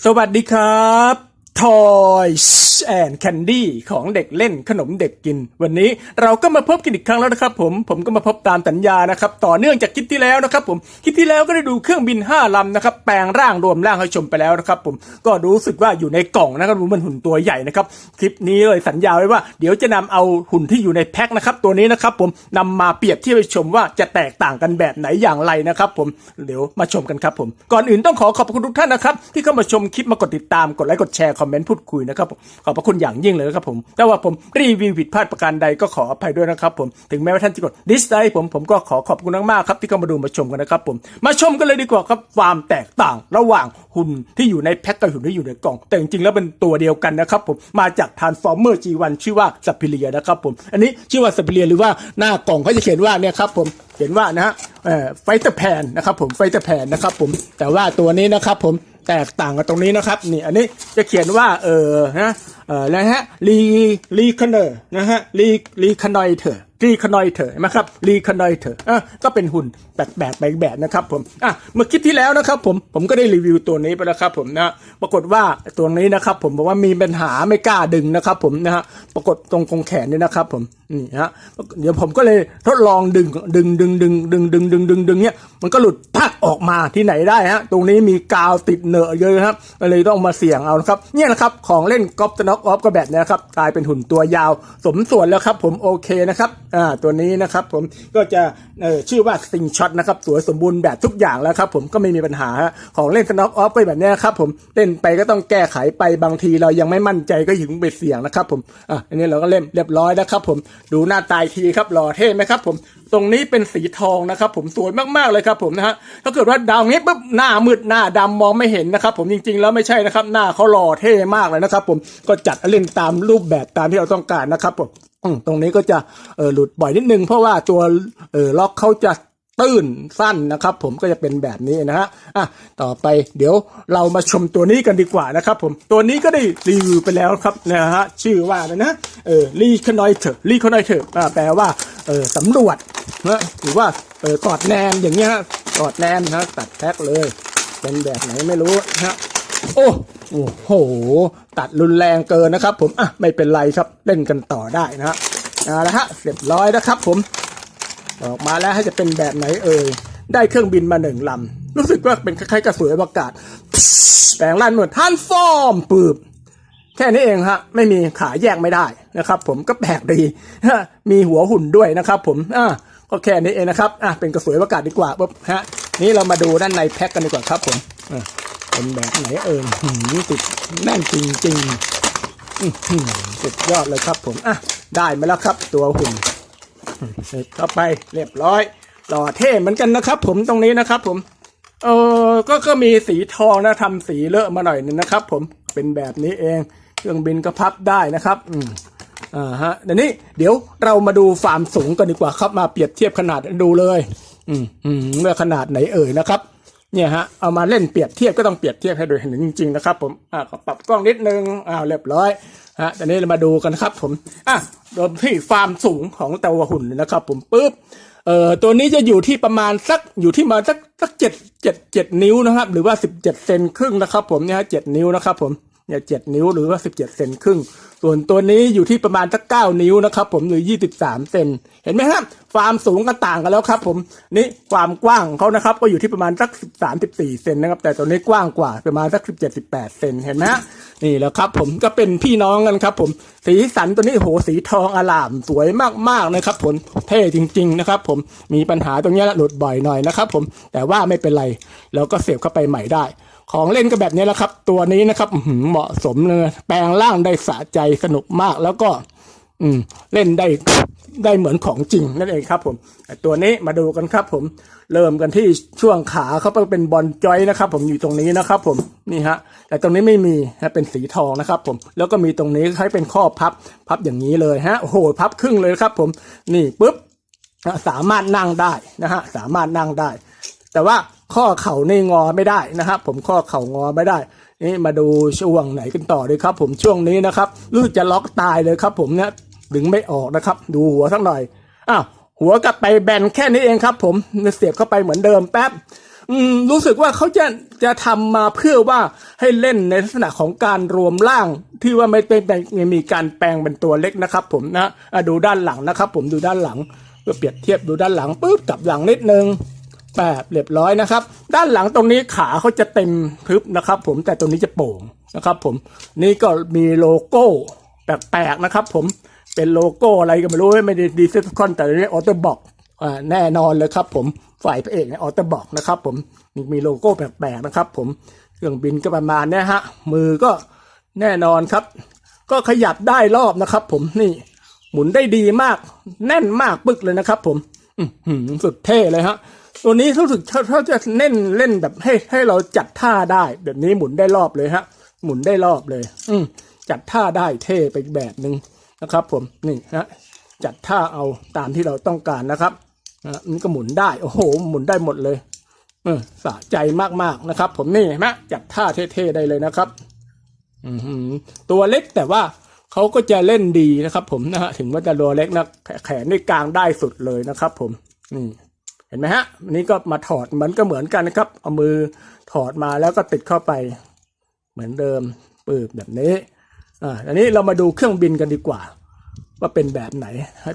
สวัสดีครับ Toys and Candy ของเด็กเล่นขนมเด็กกิน วันนี้เราก็มาพบกันอีกครั้งแล้วนะครับผมผมก็มาพบตามสัญญานะครับ ต่อเนื่องจากคลิปที่แล้วนะครับผมคลิปที่แล้วก็ได้ดูเครื่องบิน 5ลำนะครับ แปลงร่างรวมร่างให้ชมไปแล้วนะครับผมก็รู้สึกว่าอยู่ในกล่องนะครับมันหุ่นตัวใหญ่นะครับ คลิปนี้เลยสัญญาไว้ว่า เดี๋ยวจะนำเอาหุ่นที่อยู่ในแพ็คนะครับตัวนี้นะครับผมนำมาเปรียบเทียบให้ชมว่าจะแตกต่างกันแบบไหนอย่างไรนะครับผมเดี๋ยวมาชมกันครับผมก่อนอื่นต้องขอขอบคุณทุกท่านนะครับที่เข้ามาชมคลิปมากดติดตามกดไลค์กดแชร์คอมเมนต์พูดคุยนะครับผมขอบพระคุณอย่างยิ่งเลยนะครับผมแต่ว่าผมรีวิวผิดพลาดประการใดก็ขออภัยด้วยนะครับผมถึงแม้ว่าท่านจะกดดิสไลค์ผมผมก็ขอขอบคุณมากๆครับที่เข้ามาดูมาชมกันนะครับผมมาชมกันเลยดีกว่าครับความแตกต่างระหว่างหุ่นที่อยู่ในแพ็คกับหุ่นที่อยู่ในกล่อง แต่จริงๆแล้วเป็นตัวเดียวกันนะครับผมมาจาก Transformer G1 ชื่อว่าสัพพิเลียนะครับผมอันนี้ชื่อว่าสัพพิเลียหรือว่าหน้ากล่องเขาจะเขียนว่าเนี่ยครับผมเขียนว่านะฮะไฟเตอร์แพนนะครับผมไฟเตอร์แพนนะครับผมแต่ว่าตัวนี้นะครับผม แตกต่างกันตรงนี้นะครับนี่อันนี้จะเขียนว่าเออนะ เออแล้วฮะรีรีคเนอร์นะฮะรีรีคานอยเถอร์รีคานอยเถอนะครับรีคานอยเถออะก็เป็นหุ่นแปลกๆไปแบบนะครับผมอะเมื่อคลิปที่แล้วนะครับผมผมก็ได้รีวิวตัวนี้ไปแล้วครับผมนะปรากฏว่าตัวนี้นะครับผมบอกว่ามีปัญหาไม่กล้าดึงนะครับผมนะฮะปรากฏตรงกงแขนนี่นะครับผมนี่ฮะเดี๋ยวผมก็เลยทดลองดึงดึงดึงดึงดึงดึงดึงดึงดึงเนี่ยมันก็หลุดพักออกมาที่ไหนได้ฮะตรงนี้มีกาวติดเหนอะเยอะครับเลยต้องมาเสี่ยงเอานะครับเนี่ยนะครับของเล่นกอล์ฟสน็อกออฟก็แบบนี้ครับกลายเป็นหุ่นตัวยาว สมส่วนแล้วครับ ผมโอเคนะครับอ่าตัวนี้นะครับผมก็จะเอ่อชื่อว่าซิงช็อตนะครับสวยสมบูรณ์แบบทุกอย่างแล้วครับผมก็ไม่มีปัญหาของเล่นสน็อกออฟก็แบบนี้ครับผมเล่นไปก็ต้องแก้ไขไปบางทีเรายังไม่มั่นใจก็ยิงไปเสี่ยงนะครับผมอะอันนี้เราก็เล่มเรียบร้อยแล้วครับผมดูหน้าตายทีครับหล่อเท่ไหมครับผม ตรงนี้เป็นสีทองนะครับ ผมสวยมากๆเลยครับผมนะฮะถ้าเกิดว่าดาวนี้ปุ๊บหน้ามืดหน้าดำมองไม่เห็นนะครับ ผมจริงๆ แล้วไม่ใช่นะครับ หน้าเขาหล่อเท่มากเลยนะครับ ผมก็จัดเล่นตามรูปแบบตามที่เราต้องการนะครับผมตรงนี้ก็จะหลุดบ่อยนิดนึงเพราะว่าตัวล็อกเขาจะ ตื้นสั้นนะครับผมก็จะเป็นแบบนี้นะฮะอะต่อไปเดี๋ยวเรามาชมตัวนี้กันดีกว่านะครับผมตัวนี้ก็ได้รีวิวไปแล้วครับนะฮะชื่อว่าอะไรนะเออรีคอนอยเถอรีคอนอยเถออ่าแปลว่าเออสำรวจนะหรือว่าเออกอดแนมอย่างเงี้ยฮะกอดแนมนะตัดแพ็คเลย เป็นแบบไหนไม่รู้นะฮะโอ้โอ้โห ตัดรุนแรงเกินนะครับ ผมอะไม่เป็นไรครับเล่นกันต่อได้นะฮะเอาละฮะเรียบร้อยนะครับผม ออกมาแล้วให้จะเป็นแบบไหนเอ่ยได้เครื่องบินมาหนึ่งลำรู้สึกว่าเป็นคล้ายๆกระสวยอวกาศแปลงร่างเหมือนท่านฟอร์มปืบแค่นี้เองฮะไม่มีขาแยกไม่ได้นะครับ ผมก็แปลกดีมีหัวหุ่นด้วยนะครับ ผมอะก็แค่นี้เองนะครับอะเป็นกระสวยอวกาศดีกว่าปุ๊บฮะนี่เรามาดูด้านในแพ็คกันดีกว่าครับผมเป็นแบบไหนเอ่ยหืมติดแน่นจริงๆสุดยอดเลยครับผมอะได้มาแล้วครับตัวหุ่น เสร็จเข้าไปเรียบร้อย หล่อเท่เหมือนกันนะครับ ผมตรงนี้นะครับ ผม เออก็ก็มีสีทองนะทำสีเลอะมาหน่อยนึงนะครับ ผมเป็นแบบนี้เอง เครื่องบินก็พับได้นะครับ อืมอ่าฮะเดี๋ยวนี้เดี๋ยวเรามาดูฟาร์มสูงกันดีกว่าครับมาเปรียบเทียบขนาดดูเลย อืมอืมว่าขนาดไหนเอ่ยนะครับ เนี่ยฮะเอามาเล่นเปรียบเทียบก็ต้องเปรียบเทียบให้ดูเห็นจริงๆนะครับ ผมอ่าขอปรับกล้องนิดนึงอ้าวเรียบร้อย ฮะตอนนี้เรามาดูกันครับ ผมอะโดยที่ฟาร์มสูงของเตาหุ่นนะครับ ผมปุ๊บเอ่อตัวนี้จะอยู่ที่ประมาณสักอยู่ที่มาสักสักเจ็ดเจ็ดเจ็ดนิ้วนะครับ หรือว่าสิบเจ็ดเซนครึ่งนะครับ ผมเนี่ยเจ็ดนิ้วนะครับ ผมเนี่ยเจ็ดนิ้วหรือว่าสิบเจ็ดเซนครึ่ง ส่วนตัวนี้อยู่ที่ประมาณสักเก้านิ้วนะครับ ผมหรือยี่สิบสามเซนเห็นไหมครับความสูงก็ต่างกันแล้วครับ ผมนี่ความกว้างเขานะครับ ก็อยู่ที่ประมาณสักสิบสามสิบสี่เซนนะครับ แต่ตัวนี้กว้างกว่าประมาณสักสิบเจ็ดสิบแปดเซนเห็นไหมนี่แหละครับ ผมก็เป็นพี่น้องกันครับ ผมสีสันตัวนี้โหสีทองอลามสวยมากๆนะครับ ผมเท่จริง ๆนะครับ ผมมีปัญหาตรงนี้หละหลุดบ่อยหน่อยนะครับ ผมแต่ว่าไม่เป็นไรแล้วก็เสียบเข้าไปใหม่ได้ ของเล่นก็แบบนี้แหละครับ ตัวนี้นะครับเหมาะสมเลยแปลงร่างได้สะใจสนุกมากแล้วก็ อืม เล่นได้ได้เหมือนของจริงนั่นเองครับ ผมตัวนี้มาดูกันครับ ผมเริ่มกันที่ช่วงขาเขาเป็นบอลจอยนะครับ ผมอยู่ตรงนี้นะครับ ผมนี่ฮะ แต่ตรงนี้ไม่มีนะเป็นสีทองนะครับ ผมแล้วก็มีตรงนี้คล้เป็นข้อพับ พับอย่างนี้เลยฮะโอ้โหพับครึ่งเลยครับ ผม นี่ปุ๊บสามารถนั่งได้นะฮะ สามารถนั่งได้ แต่ว่าข้อเข่านี่งอไม่ได้นะครับ ผมข้อเข่างอไม่ได้ นี่มาดูช่วงไหนกันต่อเลยครับ ผมช่วงนี้นะครับรู้จะล็อกตายเลยครับผมเนี่ยดึงไม่ออกนะครับ ดูหัวสักหน่อยอ้าวหัวกลับไปแบนแค่นี้เองครับ ผมเสียบเข้าไปเหมือนเดิมแป๊บรู้สึกว่าเขาจะจะทำมาเพื่อว่าให้เล่นในลักษณะของการรวมร่าง ที่ว่าไม่เป็นม่มีการแปลงเป็นตัวเล็กนะครับ ผมนะะดูด้านหลังนะครับ ผมดูด้านหลังเพื่อเปรียบเทียบดูด้านหลังปุ๊บกลับหลังนิดนึง แบบเรียบร้อยนะครับ ด้านหลังตรงนี้ขาเขาจะเต็มทึบนะครับ ผมแต่ตรงนี้จะโป่งนะครับ ผมนี่ก็มีโลโก้แปลกๆนะครับ ผมเป็นโลโก้อะไรก็ไม่รู้ไม่ได้ดีเซลคอนแต่เนี่ออโตบอกอ่าแน่นอนเลยครับ ผมฝ่ายพระเอกเนี่ยออโตบอกนะครับ ผมมีโลโก้แปลกๆนะครับ ผมเครื่องบินก็ประมาณนี้ฮะมือก็แน่นอนครับ ก็ขยับได้รอบนะครับ ผมนี่หมุนได้ดีมาก แน่นมากปึกเลยนะครับ ผมหือสุดเท่เลยฮะ ตัวนี้รู้สึกเขาเขาจะเน้นเล่นแบบให้ให้เราจัดท่าได้ แบบนี้หมุนได้รอบเลยฮะ หมุนได้รอบเลย อืจัดท่าได้เท่ไปแบบหนึ่งนะครับ ผมนี่ฮะจัดท่าเอาตามที่เราต้องการนะครับนะมันก็หมุนได้โอ้โห หมุนได้หมดเลยเออสะใจมากๆนะครับ ผมนี่เห็นไหมจัดท่าเท่ๆได้เลยนะครับ อือหือตัวเล็กแต่ว่าเขาก็จะเล่นดีนะครับ ผมนะฮะถึงว่าจะตัวเล็กนะแขแขนนี่กลางได้สุดเลยนะครับ ผมนี่ เห็นไหมฮะอันนี้ก็มาถอดเหมือนก็เหมือนกันนะครับ เอามือถอดมาแล้วก็ติดเข้าไป เหมือนเดิมปืบแบบนี้อ่าอันนี้เรามาดูเครื่องบินกันดีกว่า ว่าเป็นแบบไหน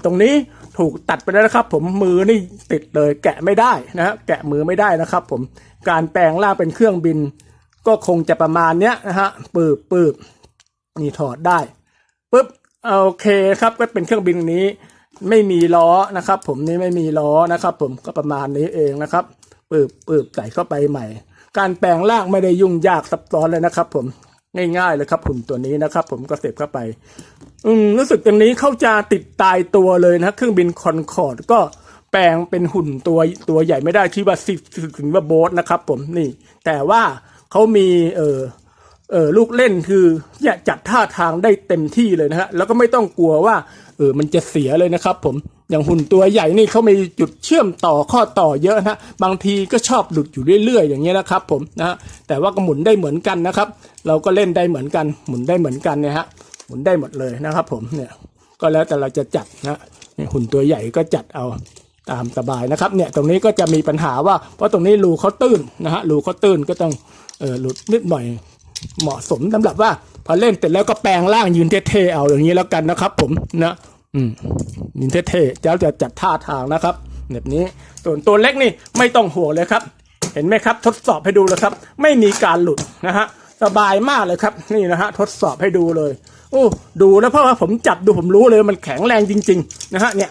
ตรงนี้ถูกตัดไปแล้วนะครับ ผมมือนี่ติดเลยแกะไม่ได้นะฮะแกะมือไม่ได้นะครับ ผมการแปลงร่างเป็นเครื่องบิน ก็คงจะประมาณเนี้ยนะฮะปืบปืบนี่ถอดได้ปุ๊บโอเคครับก็เป็นเครื่องบินนี้ ไม่มีล้อนะครับ ผมนี่ไม่มีล้อนะครับ ผมก็ประมาณนี้เองนะครับปืบปืบใส่เข้าไปใหม่ การแปลงร่างไม่ได้ยุ่งยากซับซ้อนเลยนะครับ ผมง่ายๆเลยครับหุ่นตัวนี้นะครับ ผมก็เสียบเข้าไป อืมรู้สึกตรงนี้เขาจะติดตายตัวเลยนะเครื่องบินคอนคอร์ดก็แปลงเป็นหุ่นตัวตัวใหญ่ไม่ได้ที่ว่าสิบถึงว่าโบสนะครับ ผมนี่ แต่ว่าเขามีเออ เออลูกเล่นคือเนี่ยจัดท่าทางได้เต็มที่เลยนะฮะแล้วก็ไม่ต้องกลัวว่าเออมันจะเสียเลยนะครับ ผมอย่างหุ่นตัวใหญ่นี่เขามีจุดเชื่อมต่อข้อต่อเยอะนะบางทีก็ชอบหลุดอยู่เรื่อยๆ อย่างเงี้ยนะครับ ผมนะฮะแต่ว่าก็หมุนได้เหมือนกันนะครับ เราก็เล่นได้เหมือนกัน หมุนได้เหมือนกันเนี่ยฮะหมุนได้หมดเลยนะครับ ผมเนี่ยก็แล้วแต่เราจะจัดนะหุ่นตัวใหญ่ก็จัดเอาตามสบายนะครับเนี่ยตรงนี้ก็จะมีปัญหาว่าเพราะตรงนี้รูเขาตื้นนะฮะรูเขาตื้นก็ต้องเออหลุดนิดหน่อย เหมาะสมสำหรับว่า พอเล่นเสร็จแล้วก็แปลงร่างยืนเท่ๆเอาอย่างนี้แล้วกันนะครับ ผมนะอืมยืนเท่ๆเจ้าจะจัดท่าทางนะครับแบบนี้ส่วนตัวเล็กนี่ไม่ต้องห่วงเลยครับ เห็นไหมครับ ทดสอบให้ดูเลยครับ ไม่มีการหลุดนะฮะสบายมากเลยครับ นี่นะฮะทดสอบให้ดูเลย โอ้ดูแล้วเพราะว่าผมจับดูผมรู้เลยมันแข็งแรงจริง ๆ นะฮะเนี่ย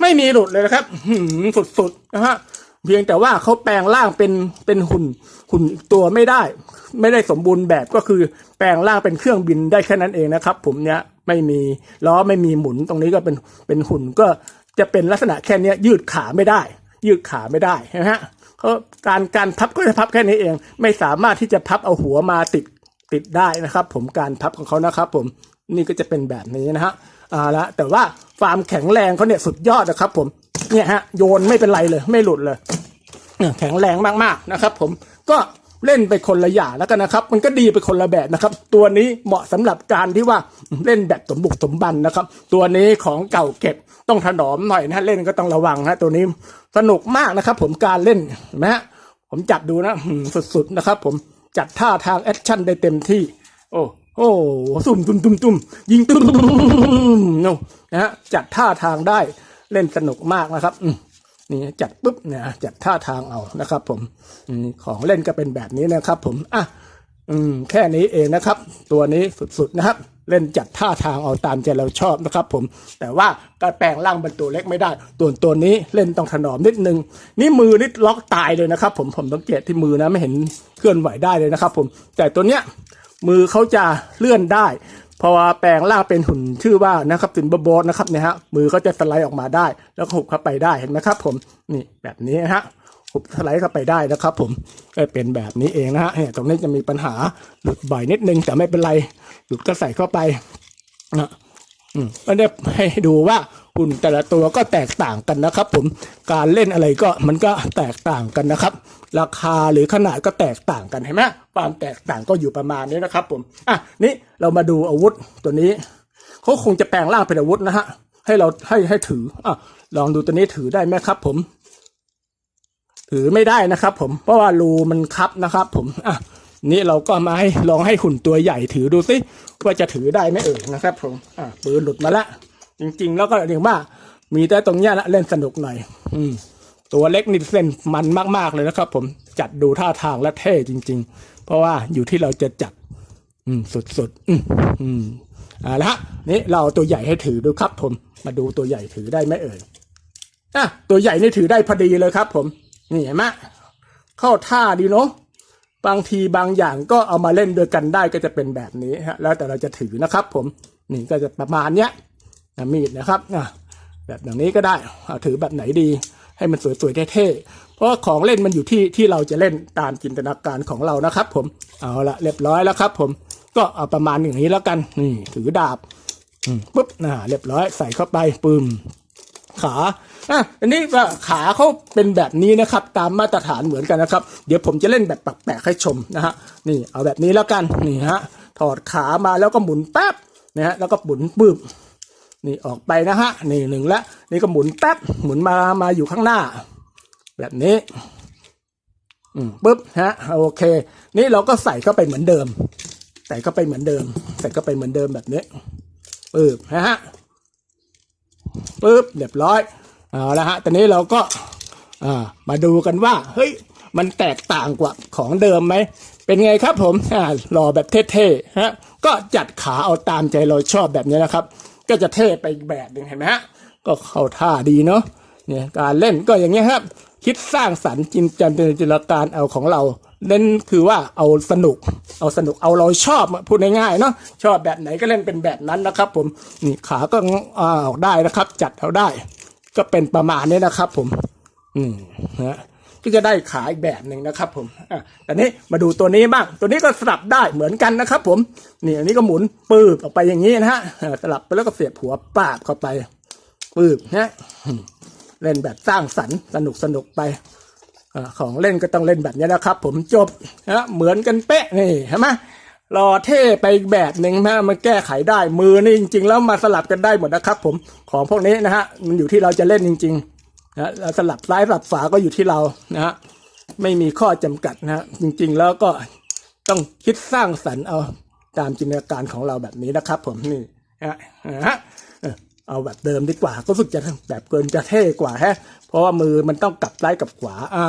ไม่มีหลุดเลยนะครับหืมสุดๆนะฮะ เพียงแต่ว่าเขาแปลงร่างเป็นเป็นหุ่นหุ่นตัวไม่ได้ ไม่ได้สมบูรณ์แบบก็คือแปลงร่างเป็นเครื่องบินได้แค่นั้นเองนะครับ ผมเนี้ยไม่มีล้อไม่มีหมุนตรงนี้ก็เป็นเป็นหุ่นก็จะเป็นลักษณะแค่นี้ยยืดขาไม่ได้ ยืดขาไม่ได้นะฮะเขาการการพับก็จะพับแค่นี้เอง ไม่สามารถที่จะพับเอาหัวมาติดติดได้นะครับ ผมการพับของเขานะครับ ผมนี่ก็จะเป็นแบบนี้นะฮะ อ่าละแต่ว่าความแข็งแรงเขาเนี่ยสุดยอดนะครับ ผมเนี่ยฮะโยนไม่เป็นไรเลย ไม่หลุดเลยแข็งแรงมากๆนะครับ ผมก็เล่นไปคนละอย่างแล้วกันนะครับ มันก็ดีไปคนละแบบนะครับ ตัวนี้เหมาะสำหรับการที่ว่าเล่นแบบสมบุกสมบันนะครับ ตัวนี้ของเก่าเก็บต้องถนอมหน่อยนะเล่นก็ต้องระวังนะตัวนี้สนุกมากนะครับ ผมการเล่นนไหมฮะผมจับดูนะสุดๆนะครับ ผมจัดท่าทางแอคชั่นได้เต็มที่ โอ้ โอ้ซุ่มตุ้มตุ้มตุ้มยิงตุ้มโน่นะฮะจัดท่าทางได้เล่นสนุกมากนะครับนี่จัดปุ๊บเนี่ยจัดท่าทางเอานะครับ ผมของเล่นก็เป็นแบบนี้นะครับ ผมอะอืมแค่นี้เองนะครับ ตัวนี้สุดๆนะครับ เล่นจัดท่าทางเอาตามใจเราชอบนะครับ ผม แต่ว่าการแปลงร่างเป็นตัวเล็กไม่ได้ ตัวตัวนี้เล่นต้องถนอมนิดนึง นี่มือนี่ล็อกตายเลยนะครับ ผมผมสังเกตที่มือนะไม่เห็นเคลื่อนไหวได้เลยนะครับ ผมแต่ตัวเนี้ย มือเขาจะเลื่อนได้เพราะว่าแปลงล่างเป็นหุ่นชื่อว่านะครับสินบโบสนะครับเนี่ยฮะมือเขาจะสไลด์ออกมาได้ แล้วหุบเข้าไปได้เห็นไหมครับผมนี่แบบนี้นะฮะหุบสไลด์เข้าไปได้นะครับ ผมก็เป็นแบบนี้เองนะฮะเนี่ยตรงนี้จะมีปัญหาหลุดบ่อยนิดนึงแต่ไม่เป็นไรหลุดก็ใส่เข้าไปนะ อืมก็ได้ให้ดูว่าหุ่นแต่ละตัวก็แตกต่างกันนะครับ ผมการเล่นอะไรก็มันก็แตกต่างกันนะครับ ราคาหรือขนาดก็แตกต่างกันเห็นไหมความแตกต่างก็อยู่ประมาณนี้นะครับ ผมอะนี่เรามาดูอาวุธตัวนี้เขาคงจะแปลงร่างเป็นอาวุธนะฮะให้เราให้ให้ถืออะลองดูตัวนี้ถือได้ไหมครับ ผม ถือไม่ได้นะครับ ผมเพราะว่ารูมันคับนะครับ ผมอะ นี่เราก็มาให้ลองให้หุ่นตัวใหญ่ถือดูสิว่าจะถือได้ไหมเอ่ยนะครับผมอะปืนหลุดมาละ จริง ๆ แล้วก็เรียกว่า มีแต่ตรงเนี้ยนะเล่นสนุกหน่อย อืม ตัวเล็กนี่เส้นมันมากๆเลยนะครับ ผมจัดดูท่าทางและเท่จริง ๆ เพราะว่าอยู่ที่เราจะจัด อืมสุดๆอืมอืมอ่าละฮะนี่เราเอาตัวใหญ่ให้ถือดูครับ ผมมาดูตัวใหญ่ถือได้ไหมเอ่ยอะตัวใหญ่นี่ถือได้พอดีเลยครับ ผมนี่เห็นไหมเข้าท่าดีเนาะ บางทีบางอย่างก็เอามาเล่นด้วยกันได้ก็จะเป็นแบบนี้ฮะแล้วแต่เราจะถือนะครับ ผมนี่ก็จะประมาณเนี้ยมีดนะครับอะแบบอย่างนี้ก็ได้ถือแบบไหนดี ให้มันสวยๆเท่ๆเพราะของเล่นมันอยู่ที่ที่เราจะเล่นตามจินตนาการของเรานะครับ ผมเอาละเรียบร้อยแล้วครับ ผมก็เอาประมาณอย่างนี้แล้วกันนี่ถือดาบปุ๊บน่าเรียบร้อยใส่เข้าไปปึม ขาอะอันนี้ขาเขาเป็นแบบนี้นะครับ ตามมาตรฐานเหมือนกันนะครับ เดี๋ยวผมจะเล่นแบบแปลกๆให้ชมนะฮะนี่เอาแบบนี้แล้วกันนี่ฮะถอดขามาแล้วก็หมุนแป๊บนะฮะแล้วก็หมุนปึ๊บนี่ออกไปนะฮะนี่หนึ่งละนี่ก็หมุนแป๊บหมุนมามาอยู่ข้างหน้า แบบนี้อืมปึ๊บฮะโอเค นี่เราก็ใส่เข้าไปเหมือนเดิม ใส่เข้าไปเหมือนเดิม ใส่เข้าไปเหมือนเดิมแบบนี้ปึ๊บนะฮะ ปึ๊บเรียบร้อยเอาละฮะตอนนี้เราก็ามาดูกันว่าเฮ้ยมันแตกต่างกว่าของเดิมไหม เป็นไงครับผมอ่ารอแบบเท่ๆฮะก็จัดขาเอาตามใจเราชอบแบบนี้นะครับ ก็จะเท่ไปอีกแบบหนึ่งเห็นไหมฮะก็เข้าท่าดีเนาะเนี่ยการเล่นก็อย่างเงี้ยครับ คิดสร้างสรรค์จินจันจินตนาการเอาของเรา เล่นคือว่าเอาสนุก เอาสนุกเอาเราชอบพูดง่ายๆเนาะชอบแบบไหนก็เล่นเป็นแบบนั้นนะครับ ผมนี่ขาก็อ่าอกได้นะครับ จัดเอาได้ ก็เป็นประมาณนี้นะครับ ผม อืมนะก็จะได้ขาอีกแบบหนึ่งนะครับ ผมอะแต่นี้มาดูตัวนี้บ้าง ตัวนี้ก็สลับได้เหมือนกันนะครับ ผมนี่อันนี้ก็หมุนปืบออกไปอย่างนี้นะฮะสลับไปแล้วก็เสียบหัวปาบเข้าไปปืบนะเล่นแบบสร้างสรรค์สนุกสนุกไป ของเล่นก็ต้องเล่นแบบนี้นะครับ ผมจบนะเหมือนกันเป๊ะนี่เห็นไหมรอเท่ไปอีกแบบหนึ่งนะมันแก้ไขได้มือนี่จริง ๆ แล้วมาสลับกันได้หมดนะครับผมของพวกนี้นะฮะมันอยู่ที่เราจะเล่นจริงๆนะแลสลับซ้ายสลับขวาก็อยู่ที่เรานะฮะไม่มีข้อจำกัดนะฮะจริง ๆ แล้วก็ต้องคิดสร้างสรรค์เอาตามจินตนาการของเราแบบนี้นะครับ ผมนี่นะฮะ เอาแบบเดิมดีกว่าก็รู้สึกจะแบบเกินจะเท่กว่าแฮะ เพราะว่ามือมันต้องกลับซ้ายกับขวา อ่า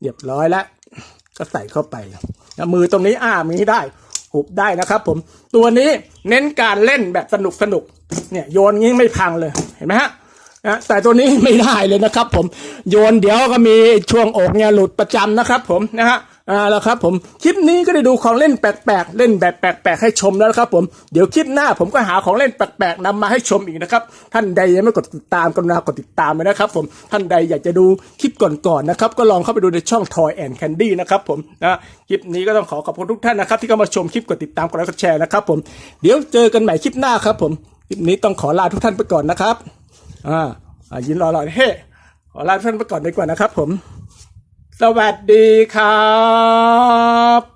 เรียบร้อยแล้ว ก็ใส่เข้าไปแล้วมือตรงนี้อ้ามีได้หุบได้นะครับ ผม ตัวนี้เน้นการเล่นแบบสนุกสนุกเนี่ยโยนงี้ไม่พังเลยเห็นไหมฮะนะแต่ตัวนี้ไม่ได้เลยนะครับ ผมโยนเดี๋ยวก็มีช่วงอกเนี่ยหลุดประจำนะครับ ผมนะฮะ อ่าแล้วครับผมคลิปนี้ก็ได้ดูของเล่นแปลกๆเล่นแบบแปลกๆให้ชมแล้วครับผมเดี๋ยวคลิปหน้าผมก็หาของเล่นแปลกๆนำมาให้ชมอีกนะครับท่านใดยังไม่กดติดตามกรุณากดติดตามเลยนะครับ ผมท่านใดอยากจะดูคลิปก่อนๆนะครับก็ลองเข้าไปดูในช่อง Toy and Candy นะครับผมนะคลิปนี้ก็ต้องขอขอบคุณทุกท่านนะครับที่เข้ามาชมคลิปกดติดตามกดไลค์กดแชร์นะครับผมเดี๋ยวเจอกันใหม่คลิปหน้าครับผมคลิปนี้ต้องขอลาทุกท่านไปก่อนนะครับอ่าอ่ายินรอรอเฮ้ขอลาท่านไปก่อนดีกว่านะครับผม สวัสดีครับ